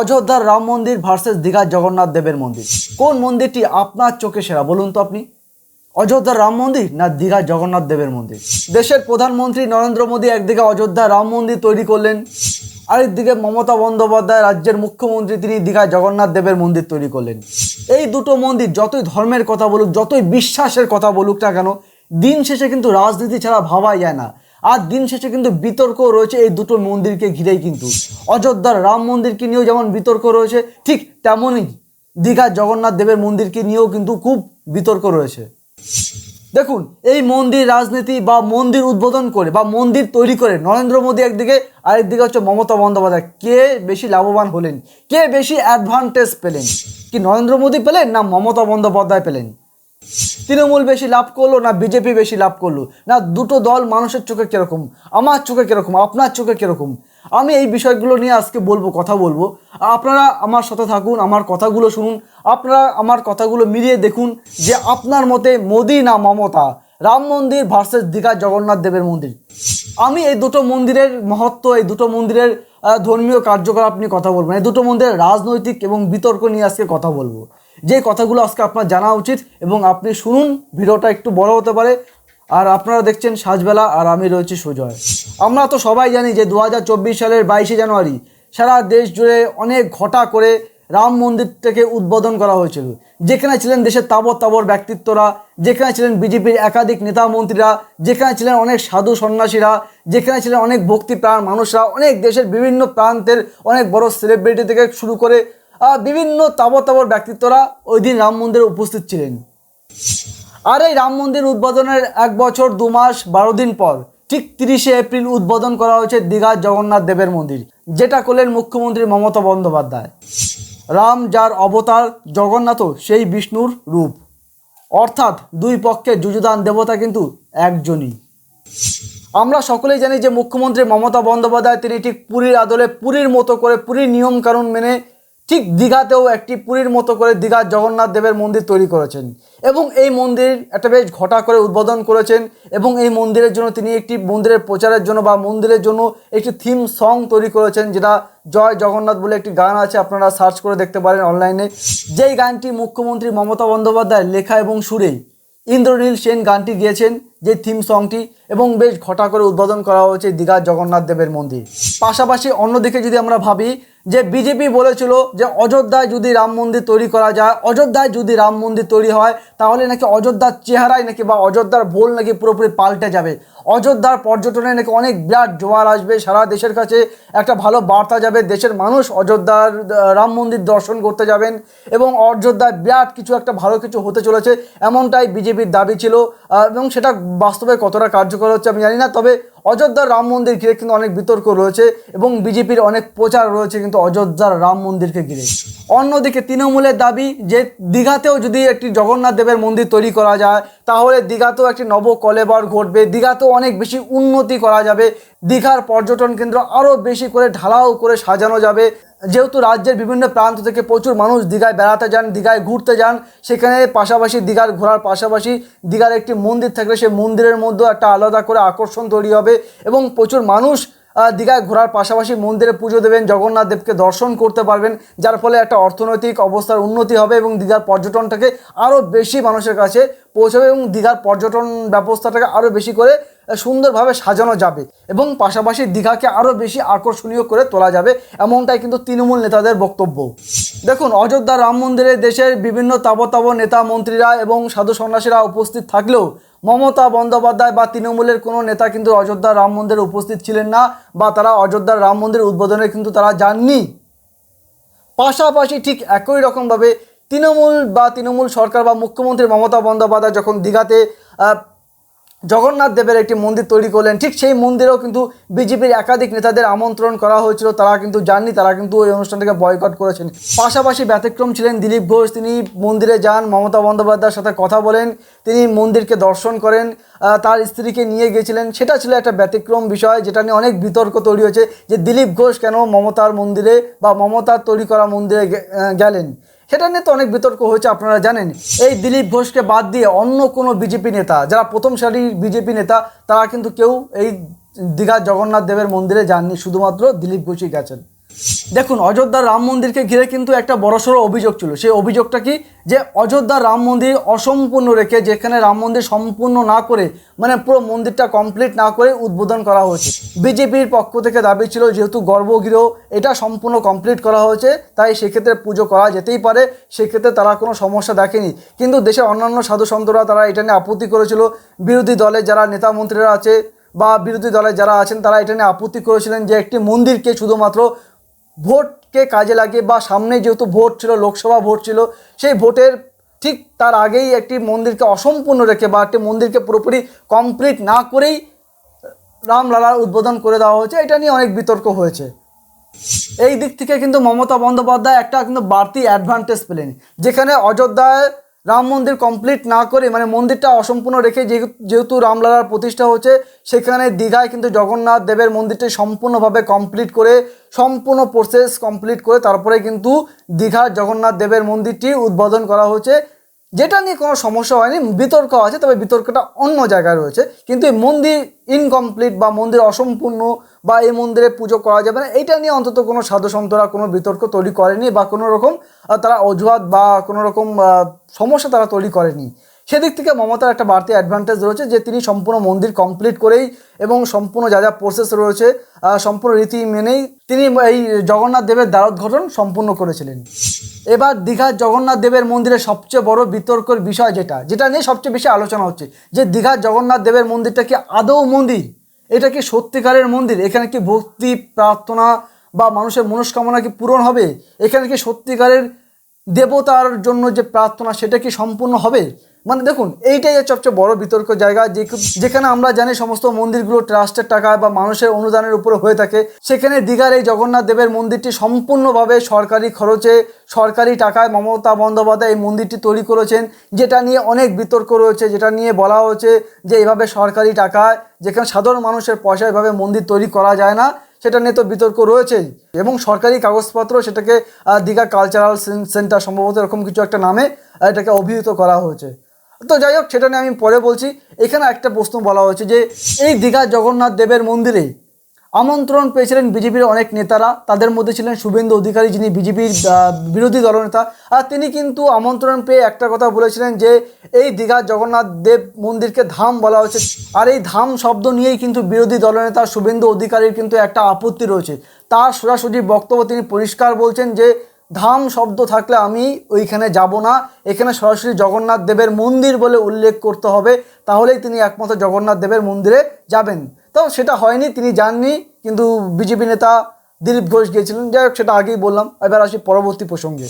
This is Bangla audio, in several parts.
অযোধ্যার রাম মন্দির ভার্সেস দীঘার জগন্নাথ দেবের মন্দির। কোন মন্দিরটি আপনার চোখে সেরা বলুন তো আপনি? অযোধ্যার রাম মন্দির না দীঘার জগন্নাথ দেবের মন্দির? দেশের প্রধানমন্ত্রী নরেন্দ্র মোদী একদিকে অযোধ্যা রাম মন্দির তৈরি করলেন, আরেকদিকে মমতা বন্দ্যোপাধ্যায় রাজ্যের মুখ্যমন্ত্রী তিনি দীঘায় জগন্নাথ দেবের মন্দির তৈরি করলেন। এই দুটো মন্দির যতই ধর্মের কথা বলুক, যতই বিশ্বাসের কথা বলুক না কেন, দিন শেষে কিন্তু রাজনীতি ছাড়া ভাবাই যায় না। আর দিন শেষে কিন্তু বিতর্ক রয়েছে এই দুটো মন্দিরকে ঘিরেই কিন্তু। অযোধ্যার রাম মন্দিরকে নিয়েও যেমন বিতর্ক রয়েছে, ঠিক তেমনই দীঘার জগন্নাথ দেবের মন্দিরকে নিয়েও কিন্তু খুব বিতর্ক রয়েছে। দেখুন, এই মন্দির রাজনীতি বা মন্দির উদ্বোধন করে বা মন্দির তৈরি করে নরেন্দ্র মোদী একদিকে, আরেকদিকে হচ্ছে মমতা বন্দ্যোপাধ্যায়। কে বেশি লাভবান হলেন? কে বেশি অ্যাডভান্টেজ পেলেন? কি নরেন্দ্র মোদী পেলেন না মমতা বন্দ্যোপাধ্যায় পেলেন? তৃণমূল বেশি লাভ করল না বিজেপি বেশি লাভ করল? না দুটো দল মানুষের চোখে কীরকম, আমার চোখে কীরকম, আপনার চোখে কীরকম? আমি এই বিষয়গুলো নিয়ে আজকে বলব, কথা বলব। আপনারা আমার সাথে থাকুন, আমার কথাগুলো শুনুন, আপনারা আমার কথাগুলো মিলিয়ে দেখুন যে আপনার মতে মোদি না মমতা? রাম মন্দির ভার্সেস দীঘা জগন্নাথ দেবের মন্দির। আমি এই দুটো মন্দিরের মহত্ব, এই দুটো মন্দিরের ধর্মীয় কার্যকলাপ নিয়ে কথা বলব। এই দুটো মন্দিরের রাজনৈতিক এবং বিতর্ক নিয়ে আজকে কথা বলব। যে কথাগুলো আজকে আপনার জানা উচিত এবং আপনি শুনুন, ভিডিওটা একটু বড় হতে পারে। আর আপনারা দেখছেন সাজবেলা আর আমি রয়েছি সুজয়। আমরা তো সবাই জানি যে দু হাজার চব্বিশ সালের বাইশে জানুয়ারি সারা দেশ জুড়ে অনেক ঘটা করে রাম মন্দিরটাকে উদ্বোধন করা হয়েছিল। যেখানে ছিলেন দেশের তাবর তাবর ব্যক্তিত্বরা, যেখানে ছিলেন বিজেপির একাধিক নেতা মন্ত্রীরা, যেখানে ছিলেন অনেক সাধু সন্ন্যাসীরা, যেখানে ছিলেন অনেক ভক্তিপ্রাণ মানুষরা, অনেক দেশের বিভিন্ন প্রান্তের অনেক বড় সেলিব্রিটি থেকে শুরু করে বিভিন্ন তাবর তাবর ব্যক্তিত্বরা ওই দিন রাম মন্দিরে উপস্থিত ছিলেন। আর এই রাম মন্দির উদ্বোধনের এক বছর দু মাস বারো দিন পর ঠিক তিরিশে এপ্রিল উদ্বোধন করা হয়েছে দীঘার জগন্নাথ দেবের মন্দির, যেটা করলেন মুখ্যমন্ত্রী মমতা বন্দ্যোপাধ্যায়। রাম যার অবতার, জগন্নাথও সেই বিষ্ণুর রূপ। অর্থাৎ দুই পক্ষের যুযুদান দেবতা কিন্তু একজনই। আমরা সকলেই জানি যে মুখ্যমন্ত্রী মমতা বন্দ্যোপাধ্যায়, তিনি ঠিক পুরীর আদলে পুরীর মতো করে পুরীর নিয়মকানুন মেনে ঠিক দীঘাতেও একটি পুরীর মতো করে দীঘার জগন্নাথ দেবের মন্দির তৈরি করেছেন। এবং এই মন্দির একটা বেশ ঘটা করে উদ্বোধন করেছেন এবং এই মন্দিরের জন্য তিনি একটি মন্দিরের প্রচারের জন্য বা মন্দিরের জন্য একটি থিম সং তৈরি করেছেন যেটা জয় জগন্নাথ বলে একটি গান আছে, আপনারা সার্চ করে দেখতে পারেন অনলাইনে। যেই গানটি মুখ্যমন্ত্রী মমতা বন্দ্যোপাধ্যায় লেখা এবং সুরেই ইন্দ্রনীল সেন গানটি গিয়েছেন। যে থিম সংটি এবং বেশ ঘটা করে উদ্বোধন করা হয়েছে দীঘার জগন্নাথ দেবের মন্দির। পাশাপাশি অন্যদিকে যদি আমরা ভাবি যে বিজেপি বলেছিল যে অযোধ্যায় যদি রাম মন্দির তৈরি করা যায়, অযোধ্যায় যদি রাম মন্দির তৈরি হয়, তাহলে নাকি অযোধ্যার চেহারায় নাকি বা অযোধ্যার ভোল নাকি পুরোপুরি পাল্টে যাবে। অযোধ্যার পর্যটনে নাকি অনেক বিরাট জোয়ার আসবে, সারা দেশের কাছে একটা ভালো বার্তা যাবে, দেশের মানুষ অযোধ্যার রাম মন্দির দর্শন করতে যাবেন এবং অযোধ্যায় বিরাট কিছু একটা ভালো কিছু হতে চলেছে, এমনটাই বিজেপির দাবি ছিল এবং সেটা বাস্তবে কতটা কার্যকর হচ্ছে আমি জানি না, তবে অযোধ্যার রাম মন্দির ঘিরে কিন্তু অনেক বিতর্ক রয়েছে এবং বিজেপির অনেক প্রচার রয়েছে কিন্তু অযোধ্যার রাম মন্দিরকে ঘিরে। অন্যদিকে তৃণমূলের দাবি যে দীঘাতেও যদি একটি জগন্নাথ দেবের মন্দির তৈরি করা যায়, তাহলে দীঘাতেও একটি নব কলেবর ঘটবে, দীঘাতেও অনেক বেশি উন্নতি করা যাবে, দীঘার পর্যটন কেন্দ্র আরও বেশি করে ঢালাও করে সাজানো যাবে। যেহেতু রাজ্যের বিভিন্ন প্রান্ত থেকে প্রচুর মানুষ দীঘায় বেড়াতে যান, দীঘায় ঘুরতে যান, সেখানে পাশাপাশি দীঘার ঘোরার পাশাপাশি দীঘার একটি মন্দির থাকলে সেই মন্দিরের মধ্যেও একটা আলাদা করে আকর্ষণ তৈরি হবে এবং প্রচুর মানুষ দীঘায় ঘোরার পাশাপাশি মন্দিরে পুজো দেবেন, জগন্নাথ দেবকে দর্শন করতে পারবেন, যার ফলে একটা অর্থনৈতিক অবস্থার উন্নতি হবে এবং দীঘার পর্যটনটাকে আরও বেশি মানুষের কাছে পৌঁছাবে এবং দীঘার পর্যটন ব্যবস্থাটাকে আরও বেশি করে সুন্দরভাবে সাজানো যাবে এবং পাশাপাশি দীঘাকে আরও বেশি আকর্ষণীয় করে তোলা যাবে এমনটাই কিন্তু তৃণমূল নেতাদের বক্তব্য। দেখুন, অযোধ্যা রাম মন্দিরে দেশের বিভিন্ন তাবর নেতা মন্ত্রীরা এবং সাধু সন্ন্যাসীরা উপস্থিত থাকলেও মমতা বন্দ্যোপাধ্যায় বা তৃণমূলের কোনো নেতা কিন্তু অযোধ্যা রাম মন্দিরে উপস্থিত ছিলেন না বা তারা অযোধ্যার রাম মন্দির উদ্বোধনে কিন্তু তারা যাননি। পাশাপাশি ঠিক একই রকমভাবে তৃণমূল বা তৃণমূল সরকার বা মুখ্যমন্ত্রী মমতা বন্দ্যোপাধ্যায় যখন দীঘাতে জগন্নাথ দেবের একটি মন্দির তৈরি করলেন। ঠিক সেই মন্দিরেও কিন্তু বিজেপির একাধিক নেতাদের আমন্ত্রণ করা হয়েছিল। তারা কিন্তু যাননি, তারা কিন্তু ওই অনুষ্ঠানটাকে বয়কট করেছেন। পাশাপাশি ব্যতিক্রম ছিলেন দিলীপ ঘোষ। তিনি মন্দিরে যান, মমতা বন্দ্যোপাধ্যায়ের সাথে কথা বলেন, তিনি মন্দিরকে দর্শন করেন তার স্ত্রীকে নিয়ে গিয়েছিলেন সেটা ছিল একটা ব্যতিক্রম বিষয়, যেটা নিয়ে অনেক বিতর্ক তৈরি হয়েছে যে দিলীপ ঘোষ কেন মমতার মন্দিরে বা মমতার তৈরি করা মন্দিরে গেলেন। সেটা নিয়ে তো অনেক বিতর্ক হয়েছে, আপনারা জানেন। এই দিলীপ ঘোষকে বাদ দিয়ে অন্য কোনো বিজেপি নেতা, যারা প্রথম সারির বিজেপি নেতা, তারা কিন্তু কেউ এই দীঘা জগন্নাথ দেবের মন্দিরে যাননি, শুধুমাত্র দিলীপ ঘোষই গেছেন। দেখুন অযোধ্যার রাম মন্দিরকে ঘিরে কিন্তু একটা বড়সড় অভিযোগ ছিল। সেই অভিযোগটা কি? যে অযোধ্যার রাম মন্দির অসম্পূর্ণ রেখে যেখানে রাম মন্দির সম্পূর্ণ না করে মানে পুরো মন্দিরটা কমপ্লিট না করে উদ্বোধন করা হয়েছে। বিজেপির পক্ষ থেকে দাবি ছিল যেহেতু গর্ভগৃহ, এটা সম্পূর্ণ কমপ্লিট করা হয়েছে, তাই সেক্ষেত্রে পুজো করা যেতেই পারে। সেক্ষেত্রে তারা কোনো সমস্যা দেখেনি। কিন্তু দেশের অন্যান্য সাধু সন্তরা তারা এটা নিয়ে আপত্তি করেছিল। বিরোধী দলে যারা নেতা মন্ত্রীরা আছে বা বিরোধী দলে যারা আছেন, তারা এটা নিয়ে আপত্তি করেছিলেন যে একটি মন্দিরকে শুধুমাত্র ভোটকে কাজে লাগিয়ে বা সামনে যেহেতু ভোট ছিল, লোকসভা ভোট ছিল, সেই ভোটের ঠিক তার আগেই একটি মন্দিরকে অসম্পূর্ণ রেখে বা একটি মন্দিরকে পুরোপুরি কমপ্লিট না করেই রামলালার উদ্বোধন করে দেওয়া হয়েছে। এটা নিয়ে অনেক বিতর্ক হয়েছে। এই দিক থেকে কিন্তু মমতা বন্দ্যোপাধ্যায় একটা কিন্তু বাড়তি অ্যাডভান্টেজ পেলেন, যেখানে অযোধ্যায় রাম মন্দির কমপ্লিট না করে মানে মন্দিরটা অসম্পূর্ণ রেখে যেহেতু- রামলালার প্রতিষ্ঠা হচ্ছে, সেখানে দীঘায় কিন্তু জগন্নাথ দেবের মন্দিরটি সম্পূর্ণভাবে কমপ্লিট করে, সম্পূর্ণ প্রসেস কমপ্লিট করে, তারপরে কিন্তু দীঘার জগন্নাথ দেবের মন্দিরটি উদ্বোধন করা হয়েছে যেটা নিয়ে কোনো সমস্যা হয়নি, বিতর্ক আছে, তবে বিতর্কটা অন্য জায়গায় রয়েছে। কিন্তু এই মন্দির ইনকমপ্লিট বা মন্দির অসম্পূর্ণ বা এই মন্দিরে পুজো করা যাবে না, এইটা নিয়ে অন্তত কোনো সাধু সন্তরা কোনো বিতর্ক তৈরি করেনি বা কোনো রকম তারা অজুহাত বা কোনো রকম সমস্যা তারা তৈরি করেনি। সেদিক থেকে মমতার একটা বাড়তি অ্যাডভান্টেজ রয়েছে যে তিনি সম্পূর্ণ মন্দির কমপ্লিট করেই এবং সম্পূর্ণ যা যা প্রসেস রয়েছে সম্পূর্ণ রীতি মেনেই তিনি এই জগন্নাথ দেবের দ্বারোদ্ঘটন সম্পূর্ণ করেছিলেন। এবার দীঘার জগন্নাথ দেবের মন্দিরের সবচেয়ে বড় বিতর্কের বিষয় যেটা যেটা নিয়ে সবচেয়ে বেশি আলোচনা হচ্ছে, যে দীঘার জগন্নাথ দেবের মন্দিরটা কি আদৌ মন্দির? এটা কি সত্যিকারের মন্দির? এখানে কি ভক্তি, প্রার্থনা বা মানুষের মনস্কামনা কি পূরণ হবে? এখানে কি সত্যিকারের দেবতার জন্য যে প্রার্থনা, সেটা কি সম্পূর্ণ হবে? মানে দেখুন, এইটাই সবচেয়ে বড় বিতর্ক জায়গা। যে যেখানে আমরা জানি সমস্ত মন্দিরগুলো ট্রাস্টের টাকা বা মানুষের অনুদানের উপরে হয়ে থাকে। সেখানে দীঘার এই জগন্নাথ দেবের মন্দিরটি সম্পূর্ণভাবে সরকারি খরচে, সরকারি টাকায় মমতা বন্দ্যোপাধ্যায় এই মন্দিরটি তৈরি করেছেন, যেটা নিয়ে অনেক বিতর্ক রয়েছে, যেটা নিয়ে বলা হচ্ছে যে এইভাবে সরকারি টাকায়, যেখানে সাধারণ মানুষের পয়সা এভাবে মন্দির তৈরি করা যায় না, সেটা নিয়ে তো বিতর্ক রয়েছেই। এবং সরকারি কাগজপত্র সেটাকে দীঘা কালচারাল সেন্টার সম্ভবত এরকম কিছু একটা নামে এটাকে অভিহিত করা হয়েছে। তো যাই হোক, সেটা নিয়ে আমি পরে বলছি। এখানে একটা প্রশ্ন বলা হয়েছে যে, এই দীঘা জগন্নাথ দেবের মন্দিরে আমন্ত্রণ পেয়েছিলেন বিজেপির অনেক নেতারা। তাদের মধ্যে ছিলেন শুভেন্দু অধিকারী, যিনি বিজেপির বিরোধী দলনেতা। আর তিনি কিন্তু আমন্ত্রণ পেয়ে একটা কথা বলেছিলেন যে, এই দীঘা জগন্নাথ দেব মন্দিরকে ধাম বলা হচ্ছে আর এই ধাম শব্দ নিয়েই কিন্তু বিরোধী দলনেতা শুভেন্দু অধিকারীর কিন্তু একটা আপত্তি রয়েছে। তার সোজাসুজি বক্তব্য তিনি পরিষ্কার বলছেন যে ধাম শব্দ থাকলে আমি ওইখানে যাব না। এখানে সরাসরি জগন্নাথ দেবের মন্দির বলে উল্লেখ করতে হবে। তাহলেই তিনি একমাত্র জগন্নাথ দেবের মন্দিরে যাবেন। তো সেটা হয়নি, তিনি যাননি, কিন্তু বিজেপি নেতা দিলীপ ঘোষ গিয়েছিলেন। যাই হোক, সেটা আগেই বললাম। এবার আসি পরবর্তী প্রসঙ্গে।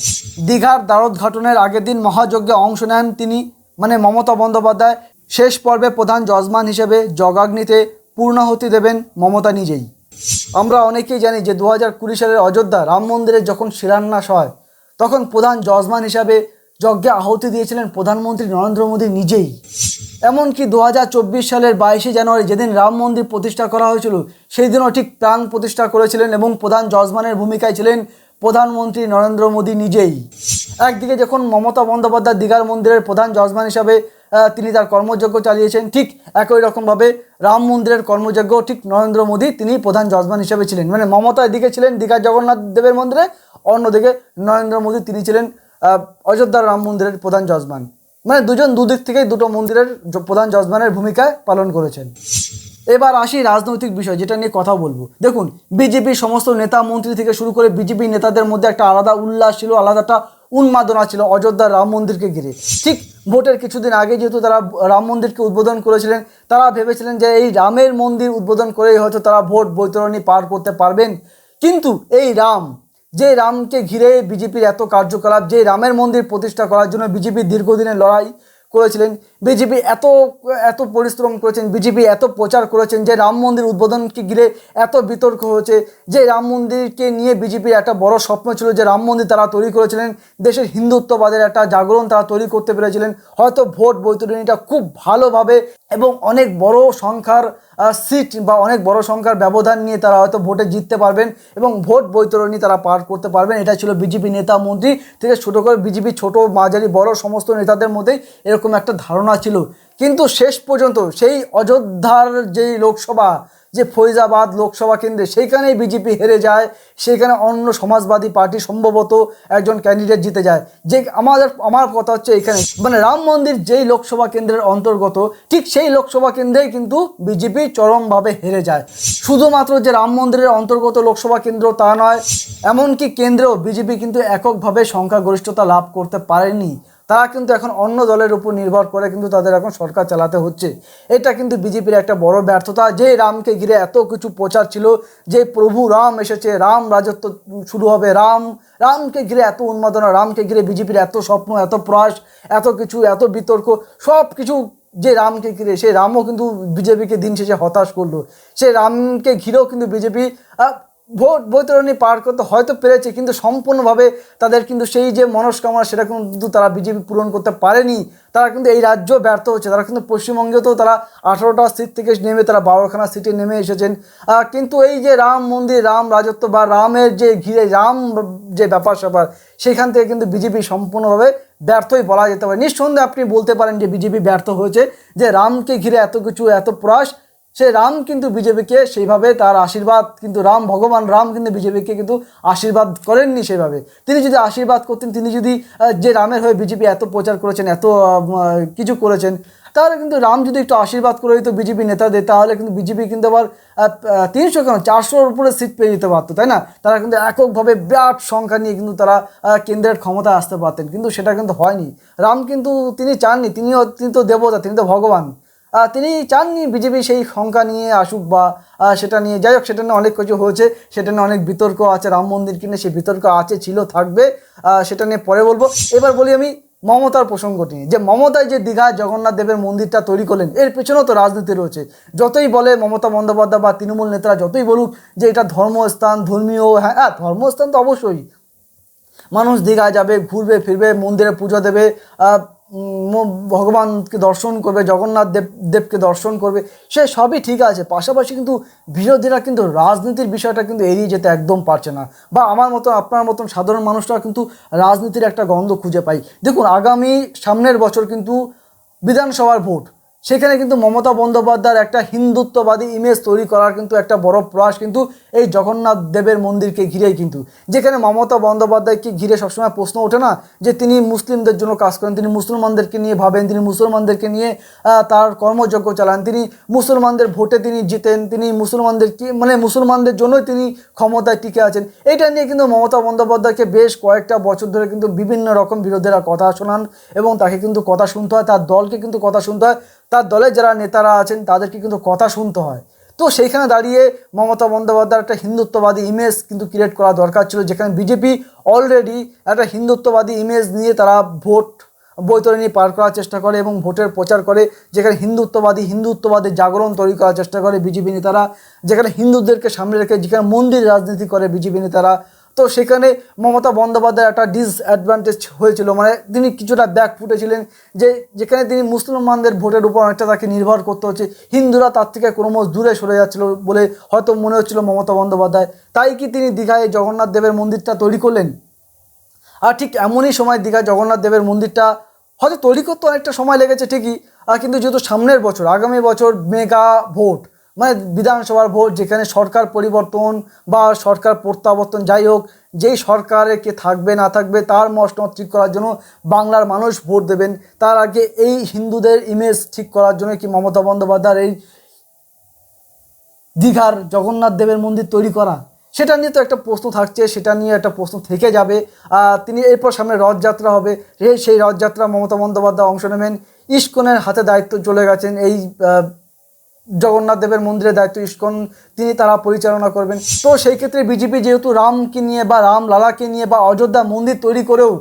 দীঘার দ্বারোদ্ঘাটনের আগের দিন মহাযজ্ঞে অংশ নেন তিনি। মানে মমতা বন্দ্যোপাধ্যায়। শেষ পর্বে প্রধান যজমান হিসেবে জগাগ্নিতে পূর্ণাহুতি দেবেন মমতা নিজেই। আমরা অনেকেই জানি যে দু হাজার কুড়ি সালের অযোধ্যা রাম মন্দিরে যখন শিলান্যাস হয়, তখন প্রধান যজমান হিসাবে যজ্ঞে আহুতি দিয়েছিলেন প্রধানমন্ত্রী নরেন্দ্র মোদী নিজেই। এমনকি দু হাজার চব্বিশ সালের বাইশে জানুয়ারি যেদিন রাম মন্দির প্রতিষ্ঠা করা হয়েছিল, সেই দিনও ঠিক প্রাণ প্রতিষ্ঠা করেছিলেন এবং প্রধান যজমানের ভূমিকায় ছিলেন প্রধানমন্ত্রী নরেন্দ্র মোদী নিজেই। একদিকে যখন মমতা বন্দ্যোপাধ্যায় দীঘার মন্দিরের প্রধান যজমান হিসাবে তিনি তার কর্মযজ্ঞ চালিয়েছেন। ঠিক একই রকমভাবে রাম মন্দিরের কর্মযজ্ঞ, ঠিক নরেন্দ্র মোদী, তিনি প্রধান যজমান হিসেবে ছিলেন। মানে মমতা এদিকে ছিলেন দীঘার জগন্নাথ দেবের মন্দিরে, অন্যদিকে নরেন্দ্র মোদী, তিনি ছিলেন অযোধ্যার রাম মন্দিরের প্রধান যজমান মানে দুজন দুদিক থেকেই দুটো মন্দিরের প্রধান যজমানের ভূমিকায় পালন করেছেন। এবার আসি রাজনৈতিক বিষয়, যেটা নিয়ে কথা বলব। দেখুন, বিজেপির সমস্ত নেতা মন্ত্রী থেকে শুরু করে বিজেপি নেতাদের মধ্যে একটা আলাদা উল্লাস ছিল আলাদা একটা উন্মাদনা ছিল, অযোধ্যার রাম মন্দিরকে ঘিরে। ঠিক ভোটের কিছুদিন আগে যেহেতু তারা রাম মন্দিরকে উদ্বোধন করেছিলেন, তারা ভেবেছিলেন যে এই রামের মন্দির উদ্বোধন করেই হয়তো তারা ভোট বৈতরণী পার করতে পারবেন। কিন্তু এই রাম, যে রামকে ঘিরে বিজেপির এত কার্যকলাপ, যে রামের মন্দির প্রতিষ্ঠা করার জন্য বিজেপির দীর্ঘদিনের লড়াই করেছিলেন বিজেপি এত এত পরিশ্রম করেছেন বিজেপি এত প্রচার করেছেন যে রাম মন্দির উদ্বোধনকে ঘিরে এত বিতর্ক হয়েছে, যে রাম মন্দিরকে নিয়ে বিজেপির একটা বড় স্বপ্ন ছিল যে রাম মন্দির তারা তৈরি করেছিলেন, দেশের হিন্দুত্ববাদের একটা জাগরণ তারা তৈরি করতে পেরেছিলেন, হয়তো ভোট বৈতরণীটা খুব ভালোভাবে এবং অনেক বড় সংখ্যার সিট বা অনেক বড় সংখ্যার ব্যবধান নিয়ে তারা হয়তো ভোটে জিততে পারবেন এবং ভোট বৈতরণী তারা পার করতে পারবেন, এটা ছিল বিজেপি নেতা মন্ত্রী থেকে ছোটো করে বিজেপি ছোট, মাঝারি, বড় সমস্ত নেতাদের মধ্যেই এরকম একটা ধারণা ছিল। কিন্তু শেষ পর্যন্ত সেই অযোধ্যার যেই লোকসভা, যে ফৈজাবাদ লোকসভা কেন্দ্রে সেইখানেই বিজেপি হেরে যায় সেখানে অন্য সমাজবাদী পার্টি সম্ভবত একজন ক্যান্ডিডেট জিতে যায়। যে আমাদের, আমার কথা হচ্ছে এখানে মানে রাম মন্দির যেই লোকসভা কেন্দ্রের অন্তর্গত, ঠিক সেই লোকসভা কেন্দ্রেই কিন্তু বিজেপি চরমভাবে হেরে যায়। শুধুমাত্র যে রাম মন্দিরের অন্তর্গত লোকসভা কেন্দ্র তা নয়, এমনকি কেন্দ্রেও বিজেপি কিন্তু এককভাবে সংখ্যাগরিষ্ঠতা লাভ করতে পারেনি। তারা কিন্তু এখন অন্য দলের উপর নির্ভর করে কিন্তু তাদের এখন সরকার চালাতে হচ্ছে। এটা কিন্তু বিজেপির একটা বড় ব্যর্থতা। যে রামকে ঘিরে এত কিছু প্রচার ছিল, যে প্রভু রাম এসেছে, রাম রাজত্ব শুরু হবে, রাম, রামকে ঘিরে এত উন্মাদনা, রামকে ঘিরে বিজেপির এত স্বপ্ন, এত প্রয়াস, এত কিছু, এত বিতর্ক সব কিছু যে রামকে ঘিরে সেই রামও কিন্তু বিজেপিকে দিন শেষে হতাশ করল। সেই রামকে ঘিরেও কিন্তু বিজেপি ভোট বৈতরণী পার করতে হয়তো পেরেছে, কিন্তু সম্পূর্ণভাবে তাদের কিন্তু সেই যে মনস্কামনা, সেটা কিন্তু তারা বিজেপি পূরণ করতে পারেনি। তারা কিন্তু এই রাজ্য ব্যর্থ হচ্ছে, তারা কিন্তু পশ্চিমবঙ্গেতেও তারা আঠারোটা সিট থেকে নেমে, তারা বারোখানা সিটে নেমে এসেছেন। কিন্তু এই যে রাম মন্দির, রাম রাজত্ব বা রামের যে ঘিরে, রাম যে ব্যাপার স্যাপার, সেখান থেকে কিন্তু বিজেপি সম্পূর্ণভাবে ব্যর্থই বলা যেতে পারে। নিঃসন্দেহে আপনি বলতে পারেন যে বিজেপি ব্যর্থ হয়েছে, যে রামকে ঘিরে এত কিছু, এত প্রয়াস সে রাম কিন্তু বিজেপিকে সেইভাবে তার আশীর্বাদ কিন্তু রাম, ভগবান রাম কিন্তু বিজেপিকে কিন্তু আশীর্বাদ করেননি সেভাবে তিনি যদি আশীর্বাদ করতেন, তিনি যদি যে রামের হয়ে বিজেপি এত প্রচার করেছেন, এত কিছু করেছেন, তাহলে কিন্তু রাম যদি একটু আশীর্বাদ করে দিত বিজেপি নেতাদের, তাহলে কিন্তু বিজেপি কিন্তু আবার তিনশো কেন, চারশোর উপরে সিট পেয়ে যেতে পারতো, তাই না? তারা কিন্তু এককভাবে বিরাট সংখ্যা নিয়ে কিন্তু তারা কেন্দ্রের ক্ষমতায় আসতে পারতেন, কিন্তু সেটা কিন্তু হয়নি। রাম কিন্তু তিনি চাননি, তিনিও, তিনি তো দেবতা, তিনি তো ভগবান। তিনি চাননি বিজেপি সেই সংখ্যা নিয়ে আসুক বা সেটা নিয়ে, যাই হোক, সেটা নিয়ে অনেক কিছু হয়েছে, সেটা নিয়ে অনেক বিতর্ক আছে, রাম মন্দির কিনে সেই বিতর্ক আছে, ছিল, থাকবে সেটা নিয়ে পরে বলব। এবার বলি আমি মমতার প্রসঙ্গটি যে মমতায় যে দীঘায় জগন্নাথ দেবের মন্দিরটা তৈরি করলেন, এর পেছনেও তো রাজনীতি রয়েছে। যতই বলে মমতা বন্দ্যোপাধ্যায় বা তৃণমূল নেতারা যতই বলুক যে এটা ধর্মস্থান, ধর্মীয় হ্যাঁ হ্যাঁ ধর্মস্থান তো অবশ্যই। মানুষ দীঘায় যাবে, ঘুরবে, ফিরবে, মন্দিরে পুজো দেবে ভগবানকে দর্শন করবে, জগন্নাথ দেব, দেবকে দর্শন করবে, সে সবই ঠিক আছে। পাশাপাশি কিন্তু বিরোধীরা কিন্তু রাজনীতির বিষয়টা কিন্তু এড়িয়ে যেতে একদম পারছে না। বা আমার মতো, আপনার মতন সাধারণ মানুষরা কিন্তু রাজনীতির একটা গন্ধ খুঁজে পাই দেখুন, আগামী সামনের বছর কিন্তু বিধানসভার ভোট। সেখানে কিন্তু মমতা বন্দ্যোপাধ্যায়ের একটা হিন্দুত্ববাদী ইমেজ তৈরি করার কিন্তু একটা বড় প্রয়াস কিন্তু এই জগন্নাথ দেবের মন্দিরকে ঘিরেই কিন্তু। যেখানে মমতা বন্দ্যোপাধ্যায়কে ঘিরে সবসময় প্রশ্ন ওঠে না যে তিনি মুসলিমদের জন্য কাজ করেন, তিনি মুসলমানদেরকে নিয়ে ভাবেন, তিনি মুসলমানদেরকে নিয়ে তার কর্মযজ্ঞ চালান, তিনি মুসলমানদের ভোটে তিনি জিতেন, তিনি মুসলমানদের কি মানে মুসলমানদের জন্যই তিনি ক্ষমতায় টিকে আছেন। এটা নিয়ে কিন্তু মমতা বন্দ্যোপাধ্যায়কে বেশ কয়েকটা বছর ধরে কিন্তু বিভিন্ন রকম বিরোধীরা কথা শোনান এবং তাকে কিন্তু কথা শুনতে হয়, তার দলকে কিন্তু কথা শুনতে হয়। তার দলের যারা নেতারা আছেন, তাদেরকে কিন্তু কথা শুনতে হয়। তো সেইখানে দাঁড়িয়ে মমতা বন্দ্যোপাধ্যায় একটা হিন্দুত্ববাদী ইমেজ কিন্তু ক্রিয়েট করা দরকার ছিল, যেখানে বিজেপি অলরেডি একটা হিন্দুত্ববাদী ইমেজ নিয়ে তারা ভোট, বৈতরণী পার করার চেষ্টা করে এবং ভোটের প্রচার করে, যেখানে হিন্দুত্ববাদী হিন্দুত্ববাদের জাগরণ তৈরি করার চেষ্টা করে বিজেপি নেতারা, যেখানে হিন্দুদেরকে সামনে রেখে যেখানে মন্দির রাজনীতি করে বিজেপি নেতারা তো সেখানে মমতা বন্দ্যোপাধ্যায় একটা ডিসঅ্যাডভান্টেজ হয়েছিল। মানে তিনি কিছুটা ব্যাক ফুটেছিলেন যে যেখানে তিনি মুসলমানদের ভোটের উপর অনেকটা তাকে নির্ভর করতে হচ্ছে। হিন্দুরা তার থেকে ক্রমশ দূরে সরে যাচ্ছিল বলে হয়তো মনে হচ্ছিল মমতা বন্দ্যোপাধ্যায়। তাই কি তিনি দীঘায় জগন্নাথ দেবের মন্দিরটা তৈরি করলেন? আর ঠিক এমনই সময় দীঘা জগন্নাথ দেবের মন্দিরটা হয়তো তৈরি করতে অনেকটা সময় লেগেছে ঠিকই আর কিন্তু যেহেতু সামনের বছর, আগামী বছর মেগা ভোট। মানে বিধানসভার ভোট যেখানে সরকার পরিবর্তন বা সরকার প্রত্যাবর্তন যাই হোক, যেই সরকারে কে থাকবে না থাকবে তার মসনদ ঠিক করার জন্য বাংলার মানুষ ভোট দেবেন। তার আগে এই হিন্দুদের ইমেজ ঠিক করার জন্য কি মমতা বন্দ্যোপাধ্যায়ের এই দীঘার জগন্নাথ দেবের মন্দির তৈরি করা? সেটা নিয়ে তো একটা প্রশ্ন থাকছে, সেটা নিয়ে একটা প্রশ্ন থেকে যাবে। তিনি এরপর সামনে রথযাত্রা হবে। সেই- রথযাত্রা মমতা বন্দ্যোপাধ্যায় অংশ নেবেন। ইস্কনের হাতে দায়িত্ব চলে গেছেন এই জগন্নাথ দেবের মন্দিরের দায়িত্ব ইস্কন, তিনি তারা পরিচালনা করবেন। তো সেই ক্ষেত্রে বিজেপি যেহেতু রামকে নিয়ে বা রাম লালাকে নিয়ে বা অযোধ্যা মন্দির তৈরি করেও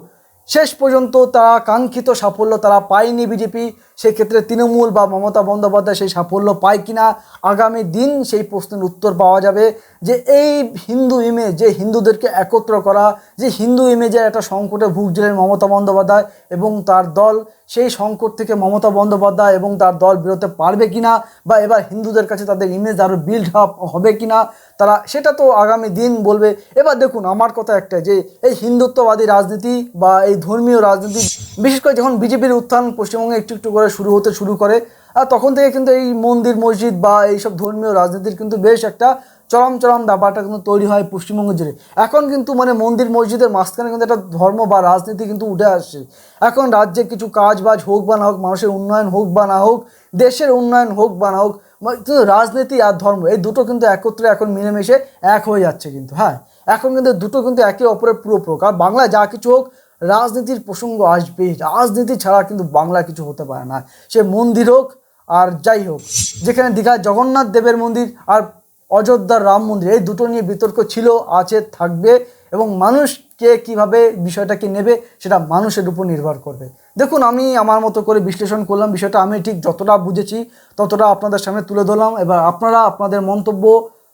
শেষ পর্যন্ত তারা কাঙ্ক্ষিত সাফল্য তারা পায়নি বিজেপি সেক্ষেত্রে তৃণমূল বা মমতা বন্দ্যোপাধ্যায় সেই সাফল্য পায় কিনা, আগামী দিন সেই প্রশ্নের উত্তর পাওয়া যাবে যে এই হিন্দু ইমেজ যে হিন্দুদেরকে একত্র করা, যে হিন্দু ইমেজের একটা সংকটে ভুগছিলেন মমতা বন্দ্যোপাধ্যায় এবং তার দল সেই সংকট থেকে মমতা বন্দ্যোপাধ্যায় এবং তার দল বেরোতে পারবে কিনা বা এবার হিন্দুদের কাছে তাদের ইমেজ আরও বিল্ড আপ হবে কিনা, তারা সেটা তো আগামী দিন বলবে। এবার দেখুন, আমার কথা একটা যে এই হিন্দুত্ববাদী রাজনীতি বা এই ধর্মীয় রাজনীতি, বিশেষ করে যখন বিজেপির উত্থান পশ্চিমবঙ্গে একটু একটু করে শুরু হতে শুরু করে। আর তখন থেকে কিন্তু এই মন্দির, মসজিদ বা এইসব ধর্মীয় রাজনীতির কিন্তু বেশ একটা চরম চরম ব্যাপারটা কিন্তু তৈরি হয় পশ্চিমবঙ্গ জুড়ে এখন কিন্তু মানে মন্দির, মসজিদের মাঝখানে কিন্তু একটা ধর্ম বা রাজনীতি কিন্তু উঠে আসছে। এখন রাজ্যে কিছু কাজ বাজ হোক বা না হোক, মানুষের উন্নয়ন হোক বা না হোক, দেশের উন্নয়ন হোক বা না হোক মানে কিন্তু রাজনীতি আর ধর্ম এই দুটো কিন্তু একত্রে এখন মিলেমিশে এক হয়ে যাচ্ছে কিন্তু হ্যাঁ। এখন কিন্তু দুটো কিন্তু একে অপরের পুরো প্রকার বাংলা যা কিছু হোক রাজনীতির প্রসঙ্গ আসবেই রাজনীতি ছাড়া কিন্তু বাংলা কিছু হতে পারে না। সে মন্দির হোক আর যাই হোক, যেখানে দীঘার জগন্নাথ দেবের মন্দির আর অযোধ্যার রাম মন্দির, এই দুটো নিয়ে বিতর্ক ছিল, আছে, থাকবে এবং মানুষকে কীভাবে বিষয়টাকে নেবে সেটা মানুষের উপর নির্ভর করবে। দেখুন, আমি আমার মতো করে বিশ্লেষণ করলাম বিষয়টা, আমি ঠিক যতটা বুঝেছি ততটা আপনাদের সামনে তুলে ধরলাম। এবার আপনারা আপনাদের মন্তব্য,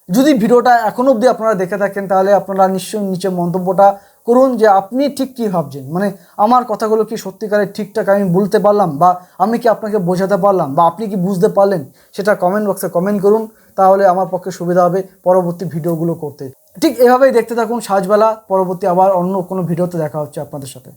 যদি ভিডিওটা এখন অবধি আপনারা দেখে থাকেন, তাহলে আপনারা নিশ্চয়ই নিচে মন্তব্যটা করুন যে আপনি ঠিক কী ভাবছেন। মানে আমার কথাগুলো কি সত্যিকারের ঠিকঠাক আমি বলতে পারলাম বা আমি কি আপনাকে বোঝাতে পারলাম বা আপনি কি বুঝতে পারলেন সেটা কমেন্ট বক্সে কমেন্ট করুন, তাহলে আমার পক্ষে সুবিধা হবে পরবর্তী ভিডিওগুলো করতে। ঠিক এভাবেই দেখতে থাকুন সাজবেলা, পরবর্তী আবার অন্য কোনো ভিডিওতে দেখা হচ্ছে আপনাদের সাথে।